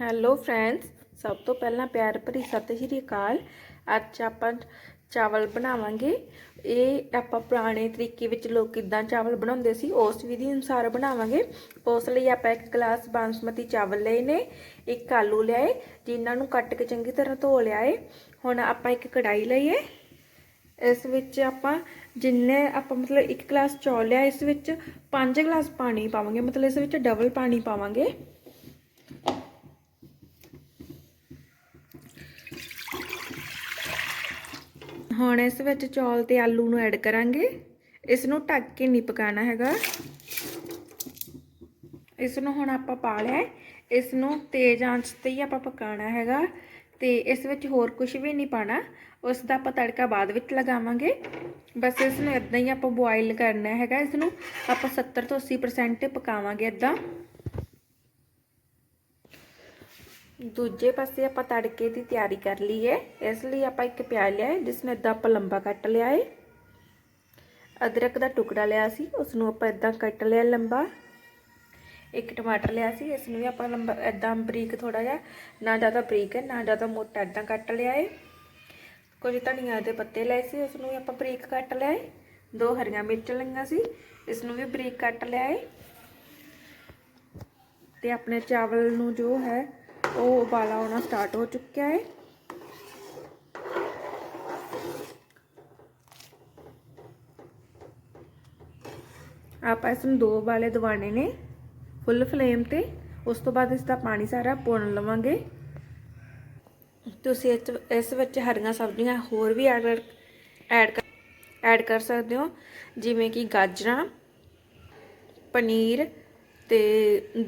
Hello friends, ਸਭ ਤੋਂ ਪਹਿਲਾਂ ਪਿਆਰ ਭਰੀ ਸਤਿ ਸ਼੍ਰੀ ਅਕਾਲ। ਅੱਜ ਆਪਾਂ ਚਾਵਲ ਬਣਾਵਾਂਗੇ। ਇਹ ਆਪਾਂ ਪੁਰਾਣੇ ਤਰੀਕੇ ਵਿੱਚ ਲੋਕ ਕਿਦਾਂ ਚਾਵਲ ਬਣਾਉਂਦੇ ਸੀ, ਉਸ ਵਿਧੀ ਅਨੁਸਾਰ ਬਣਾਵਾਂਗੇ। ਉਸ ਲਈ ਆਪਾਂ ਇੱਕ ਗਲਾਸ ਬਾਸਮਤੀ ਚਾਵਲ ਲਏ ਨੇ, ਇੱਕ ਆਲੂ ਲਿਆਏ, ਜਿਨ੍ਹਾਂ ਨੂੰ ਕੱਟ ਕੇ ਚੰਗੀ ਤਰ੍ਹਾਂ ਧੋ ਲਿਆ ਏ ਹੁਣ ਆਪਾਂ ਇੱਕ ਕੜਾਈ ਲਈਏ। ਇਸ ਵਿੱਚ ਆਪਾਂ ਜਿੰਨੇ ਆਪਾਂ ਮਤਲਬ ਇੱਕ ਗਲਾਸ ਚੌਲ ਲਿਆ, ਇਸ ਵਿੱਚ 5 ਗਲਾਸ ਪਾਣੀ ਪਾਵਾਂਗੇ। ਮਤਲਬ ਇਸ ਵਿੱਚ ਡਬਲ ਪਾਣੀ ਪਾਵਾਂਗੇ। ਹੁਣ ਇਸ ਵਿੱਚ ਚੌਲ ਤੇ ਆਲੂ ਨੂੰ ਐਡ ਕਰਾਂਗੇ। ਇਸ ਨੂੰ ਢੱਕ ਕੇ ਨਹੀਂ ਪਕਾਣਾ ਹੈਗਾ। ਇਸ ਨੂੰ ਹੁਣ ਆਪਾਂ ਪਾ ਲਿਆ। ਇਸ ਨੂੰ ਤੇਜ਼ ਆਂਚ ਤੇ ਹੀ ਆਪਾਂ ਪਕਾਣਾ ਹੈਗਾ ਤੇ ਇਸ ਵਿੱਚ ਹੋਰ ਕੁਝ ਵੀ ਨਹੀਂ ਪਾਣਾ। ਉਸ ਦਾ ਆਪਾਂ ਤੜਕਾ ਬਾਅਦ ਵਿੱਚ ਲਗਾਵਾਂਗੇ। ਬਸ ਇਸ ਨੂੰ ਇਦਾਂ ਹੀ ਆਪਾਂ ਬੋਇਲ ਕਰਨਾ ਹੈਗਾ। ਇਸ ਨੂੰ ਆਪਾਂ 70 ਤੋਂ 80% ਪਕਾਵਾਂਗੇ ਇਦਾਂ ਦੂਜੇ ਪਾਸੇ ਆਪਾਂ ਤੜਕੇ ਦੀ ਤਿਆਰੀ ਕਰ ਲਈ ਹੈ। ਇਸ ਲਈ ਆਪਾਂ ਇੱਕ ਪਿਆਜ਼ ਲਿਆ ਹੈ, ਜਿਸ ਨੂੰ ਇਦਾਂ ਆਪਾਂ ਲੰਬਾ ਕੱਟ ਲਿਆ ਹੈ। ਅਦਰਕ ਦਾ ਟੁਕੜਾ ਲਿਆ ਸੀ, ਉਸ ਨੂੰ ਆਪਾਂ ਇਦਾਂ ਕੱਟ ਲਿਆ ਲੰਬਾ। ਇੱਕ ਟਮਾਟਰ ਲਿਆ ਸੀ, ਇਸ ਨੂੰ ਵੀ ਆਪਾਂ ਲੰਬਾ ਇਦਾਂ ਬਰੀਕ ਥੋੜਾ ਜਿਹਾ, ਨਾ ਜ਼ਿਆਦਾ ਬਰੀਕ ਹੈ, ਨਾ ਜ਼ਿਆਦਾ ਮੋਟਾ ਇਦਾਂ ਕੱਟ ਲਿਆ ਹੈ। ਕੁਝ ਧਨੀਆ ਦੇ ਪੱਤੇ ਲਏ ਸੀ, ਉਸ ਨੂੰ ਵੀ ਆਪਾਂ ਬਰੀਕ ਕੱਟ ਲਿਆ ਹੈ। ਦੋ ਹਰੀਆਂ ਮਿਰਚ ਲਈਆਂ ਸੀ, ਇਸ ਨੂੰ ਵੀ ਬਰੀਕ ਕੱਟ ਲਿਆ ਹੈ। ਤੇ ਆਪਣੇ ਚਾਵਲ ਨੂੰ ਜੋ ਹੈ ਉਹ ਉਬਾਲਾ ਆਉਣਾ ਸਟਾਰਟ ਹੋ ਚੁੱਕਿਆ ਹੈ। ਆਪਾਂ ਇਸ ਨੂੰ ਦੋ ਉਬਾਲੇ ਦਿਵਾਣੇ ਨੇ ਫੁੱਲ ਫਲੇਮ ਤੇ। ਉਸ ਤੋਂ ਬਾਅਦ ਇਸ ਦਾ ਪਾਣੀ ਸਾਰਾ ਪੁਣ ਲਵਾਂਗੇ। ਤੁਸੀਂ ਇਸ ਇਸ ਵਿੱਚ ਹਰੀਆਂ ਸਬਜ਼ੀਆਂ ਹੋਰ ਵੀ ਐਡ ਐਡ ਐਡ ਕਰ ਸਕਦੇ ਹੋ। ਜਿਵੇਂ ਕਿ ਗਾਜਰਾਂ, ਪਨੀਰ ਤੇ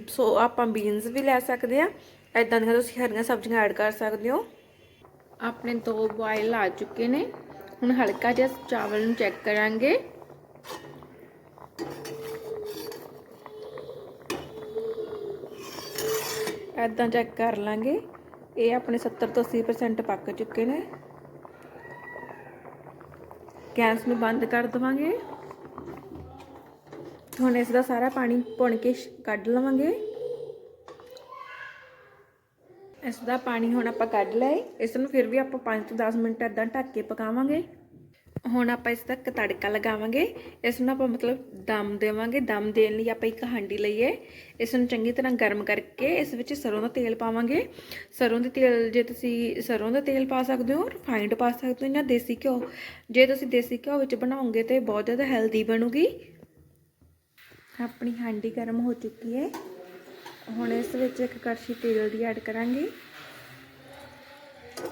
ਸੋ ਆਪਾਂ ਬੀਨਸ ਵੀ ਲੈ ਸਕਦੇ ਆ ਇਦਾਂ ਦੀਆਂ ਤੁਸੀਂ ਹਰੀਆਂ ਸਬਜ਼ੀਆਂ ਐਡ ਕਰ ਸਕਦੇ ਹੋ। ਆਪਣੇ ਦੋ ਬੋਇਲ ਆ ਚੁੱਕੇ ਨੇ। ਹੁਣ ਹਲਕਾ ਜਿਹਾ ਚਾਵਲ ਨੂੰ ਚੈੱਕ ਕਰਾਂਗੇ। ਇਦਾਂ ਚੈੱਕ ਕਰ ਲਾਂਗੇ। ਇਹ ਆਪਣੇ 70 ਤੋਂ 80% ਪੱਕ ਚੁੱਕੇ ਨੇ। ਗੈਸ ਨੂੰ ਬੰਦ ਕਰ ਦਵਾਂਗੇ। ਹੁਣ ਇਸ ਦਾ ਸਾਰਾ ਪਾਣੀ ਭੁੰਨ ਕੇ ਕੱਢ ਲਵਾਂਗੇ। ਇਸ ਦਾ ਪਾਣੀ ਹੁਣ ਆਪਾਂ ਕੱਢ ਲਏ ਇਸ ਨੂੰ ਫਿਰ ਵੀ ਆਪਾਂ 5 ਤੋਂ 10 ਮਿੰਟ ਇਦਾਂ ਢੱਕ ਕੇ ਪਕਾਵਾਂਗੇ। ਹੁਣ ਆਪਾਂ ਇਸ ਤੱਕ ਤੜਕਾ ਲਗਾਵਾਂਗੇ। ਇਸ ਨੂੰ ਆਪਾਂ ਮਤਲਬ ਦਮ ਦੇਵਾਂਗੇ। ਦਮ ਦੇਣ ਲਈ ਆਪਾਂ ਇੱਕ ਹਾਂਡੀ ਲਈਏ ਇਸ ਨੂੰ ਚੰਗੀ ਤਰ੍ਹਾਂ ਗਰਮ ਕਰਕੇ ਇਸ ਵਿੱਚ ਸਰੋਂ ਦਾ ਤੇਲ ਪਾਵਾਂਗੇ। ਸਰੋਂ ਦੇ ਤੇਲ ਜੇ ਤੁਸੀਂ ਸਰੋਂ ਦਾ ਤੇਲ ਪਾ ਸਕਦੇ ਹੋ ਰਿਫਾਈਨਡ ਪਾ ਸਕਦੇ ਹੋ ਜਾਂ ਦੇਸੀ ਘਿਓ। ਜੇ ਤੁਸੀਂ ਦੇਸੀ ਘਿਓ ਵਿੱਚ ਬਣਾਓਗੇ ਤੇ ਬਹੁਤ ਜ਼ਿਆਦਾ ਹੈਲਦੀ ਬਣੂਗੀ। ਆਪਣੀ ਹਾਂਡੀ ਗਰਮ ਹੋ ਚੁੱਕੀ ਹੈ ਹੁਣ ਇਸ ਵਿੱਚ ਇੱਕ ਕੜਛੀ ਤੇਲ ਦੀ ਐਡ ਕਰਾਂਗੇ।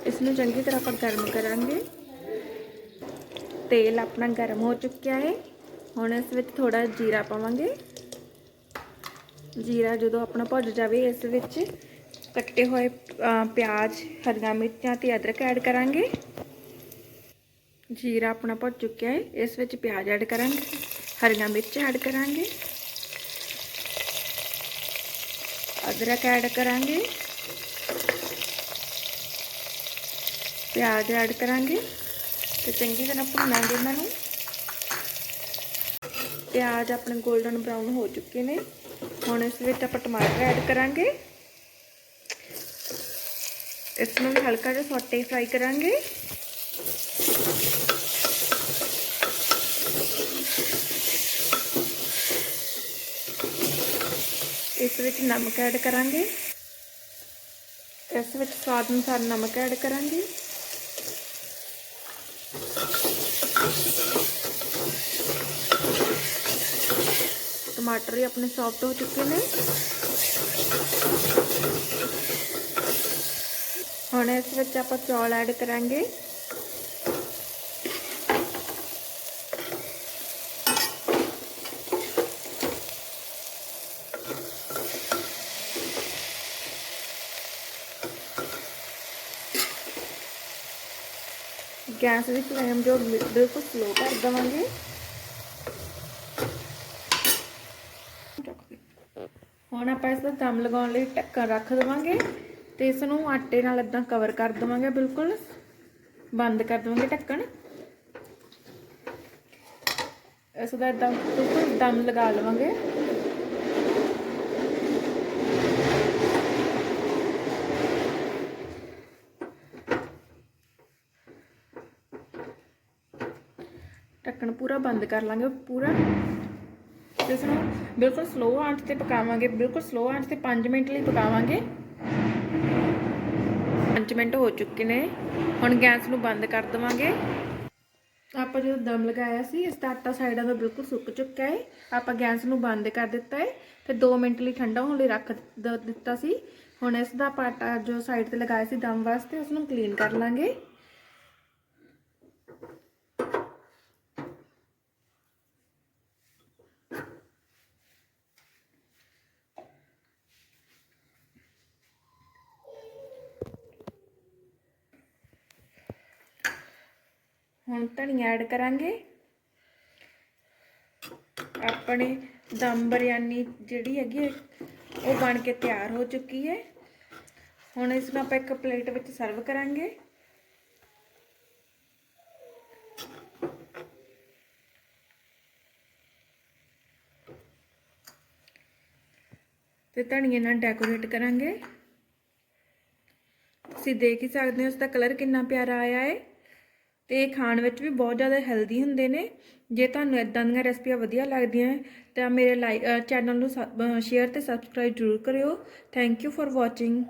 ਇਸ ਨੂੰ ਚੰਗੀ ਤਰ੍ਹਾਂ ਆਪਾਂ ਗਰਮ ਕਰਾਂਗੇ। ਤੇਲ ਆਪਣਾ ਗਰਮ ਹੋ ਚੁੱਕਿਆ ਹੈ। ਹੁਣ ਇਸ ਵਿੱਚ ਥੋੜਾ ਜੀਰਾ ਪਾਵਾਂਗੇ। ਜੀਰਾ ਜਦੋਂ ਆਪਣਾ ਭੁੱਜ ਜਾਵੇ, ਇਸ ਵਿੱਚ ਕੱਟੇ ਹੋਏ ਪਿਆਜ਼, ਹਰੀਆਂ ਮਿਰਚਾਂ ਤੇ ਅਦਰਕ ਐਡ ਕਰਾਂਗੇ। ਜੀਰਾ ਆਪਣਾ ਭੁੱਜ ਚੁੱਕਿਆ ਹੈ। ਇਸ ਵਿੱਚ ਪਿਆਜ਼ ਐਡ ਕਰਾਂਗੇ। ਹਰੀਆਂ ਮਿਰਚ ਐਡ ਕਰਾਂਗੇ। ਅਦਰਕ ਐਡ ਕਰਾਂਗੇ। ਪਿਆਜ਼ ਐਡ ਕਰਾਂਗੇ ਤੇ ਚੰਗੀ ਤਰ੍ਹਾਂ ਭੁੰਨਾਂਗੇ ਇਹਨਾਂ ਨੂੰ। ਪਿਆਜ਼ ਆਪਣੇ 골ਡਨ ਬ੍ਰਾਊਨ ਹੋ ਚੁੱਕੇ ਨੇ। ਹੁਣ ਇਸ ਵਿੱਚ ਆਪਾਂ ਟਮਾਟਰ ਐਡ ਕਰਾਂਗੇ। ਇਸ ਨੂੰ ਹਲਕਾ ਜਿਹਾ ਸੌਟੇ ਫਰਾਈ ਕਰਾਂਗੇ। ਇਸ ਵਿੱਚ ਨਮਕ ਐਡ ਕਰਾਂਗੇ। ਇਸ ਵਿੱਚ ਸਵਾਦ ਅਨੁਸਾਰ ਨਮਕ ਐਡ ਕਰਾਂਗੇ। ਟਮਾਟਰ ਵੀ ਆਪਣੇ ਸੌਫਟ ਹੋ ਚੁੱਕੇ ਨੇ। ਹੁਣ ਇਸ ਵਿੱਚ ਆਪਾਂ ਚੌਲ ਐਡ ਕਰਾਂਗੇ। ਗੈਸ ਦੀ ਫਲੇਮ ਜੋ ਬਿਲਕੁਲ ਸਲੋ ਕਰ ਦਵਾਂਗੇ। ਹੁਣ ਆਪਾਂ ਇਸ ਦਾ ਦਮ ਲਗਾਉਣ ਲਈ ਢੱਕਣ ਰੱਖ ਦਵਾਂਗੇ ਤੇ ਇਸ ਨੂੰ ਆਟੇ ਨਾਲ ਇਦਾਂ ਕਵਰ ਕਰ ਦਵਾਂਗੇ ਬਿਲਕੁਲ। ਬੰਦ ਕਰ ਦਵਾਂਗੇ ਢੱਕਣ। ਇਸ ਦਾ ਇਦਾਂ ਬਿਲਕੁਲ ਦਮ ਲਗਾ ਲਵਾਂਗੇ। ਢੱਕਣ ਪੂਰਾ ਬੰਦ ਕਰ ਲਾਂਗੇ ਪੂਰਾ। ਇਸ ਨੂੰ ਬਿਲਕੁਲ ਸਲੋ ਆਂਚ ਤੇ ਪਕਾਵਾਂਗੇ, ਬਿਲਕੁਲ ਸਲੋ ਆਂਚ ਤੇ 5 ਮਿੰਟ ਲਈ ਪਕਾਵਾਂਗੇ। 5 ਮਿੰਟ ਹੋ ਚੁੱਕੇ ਨੇ, ਹੁਣ ਗੈਸ ਨੂੰ ਬੰਦ ਕਰ ਦਵਾਂਗੇ। ਆਪਾਂ ਜਦੋਂ ਦਮ ਲਗਾਇਆ ਸੀ, ਇਸ ਦਾ ਆਟਾ ਸਾਈਡਾਂ ਤੋਂ ਬਿਲਕੁਲ ਸੁੱਕ ਚੁੱਕਾ ਹੈ ਆਪਾਂ ਗੈਸ ਨੂੰ ਬੰਦ ਕਰ ਦਿੱਤਾ ਹੈ ਤੇ 2 ਮਿੰਟ ਲਈ ਠੰਡਾ ਹੋਣ ਲਈ ਰੱਖ ਦਿੱਤਾ ਸੀ। ਹੁਣ ਇਸ ਦਾ ਆਪਾਂ ਆਟਾ ਜੋ ਸਾਈਡ ਤੇ ਲਗਾਇਆ ਸੀ ਦਮ ਵਾਸਤੇ, ਉਸ ਨੂੰ ਕਲੀਨ ਕਰ ਲਾਂਗੇ। ਹੁਣ ਧਨੀਆ ਐਡ ਕਰਾਂਗੇ। ਆਪਣੇ ਦਮ ਬਿਰਿਆਨੀ ਜਿਹੜੀ ਹੈਗੀ ਹੈ, ਉਹ ਬਣ ਕੇ ਤਿਆਰ ਹੋ ਚੁੱਕੀ ਹੈ। ਹੁਣ ਇਸ ਨੂੰ ਆਪਾਂ ਇੱਕ ਪਲੇਟ ਵਿੱਚ ਸਰਵ ਕਰਾਂਗੇ। ਤੇ ਧਨੀਏ ਨਾਲ ਡੈਕੋਰੇਟ ਕਰਾਂਗੇ। ਤੁਸੀਂ ਦੇਖ ਹੀ ਸਕਦੇ ਹੋ ਉਸ ਦਾ ਕਲਰ ਕਿੰਨਾ ਪਿਆਰਾ ਆਇਆ ਹੈ। ਤੇ ਖਾਣ ਵਿੱਚ ਵੀ ਬਹੁਤ ਜ਼ਿਆਦਾ ਹੈਲਦੀ ਹੁੰਦੇ ਨੇ। ਜੇ ਤੁਹਾਨੂੰ ਇਦਾਂ ਦੀਆਂ ਰੈਸਪੀਆਂ ਵਧੀਆ ਲੱਗਦੀਆਂ, ਤਾਂ ਮੇਰੇ ਲਾਈਕ ਚੈਨਲ ਨੂੰ ਸ਼ੇਅਰ ਤੇ ਸਬਸਕ੍ਰਾਈਬ ਜ਼ਰੂਰ ਕਰਿਓ। Thank you for watching